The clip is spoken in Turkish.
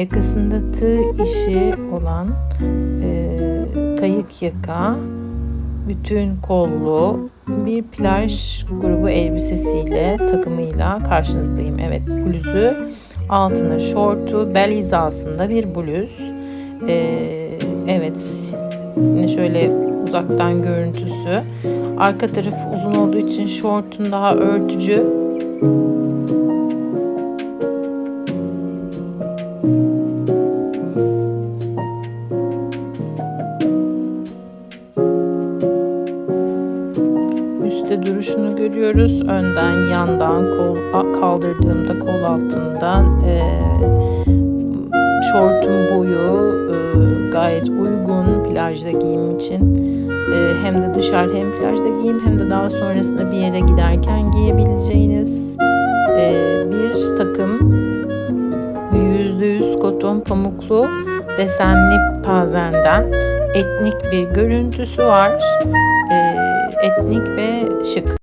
Yakasında tığ işi olan e, kayık yaka, bütün kollu bir plaj grubu elbisesiyle, takımıyla karşınızdayım. Evet, bluzu, altına şortu, bel hizasında bir bluz. E, evet, şöyle uzaktan görüntüsü. Arka tarafı uzun olduğu için şortun daha örtücü. Üste duruşunu görüyoruz. Önden, yandan, kol kaldırdığımda kol altından e, şortun boyu e, gayet uygun plajda giyim için. E, hem de dışarı hem plajda giyim hem de daha sonrasında bir yere giderken giyebileceğiniz e, bir takım. %100 koton pamuklu desenli pazenden etnik bir görüntüsü var. E, etnik ve şık.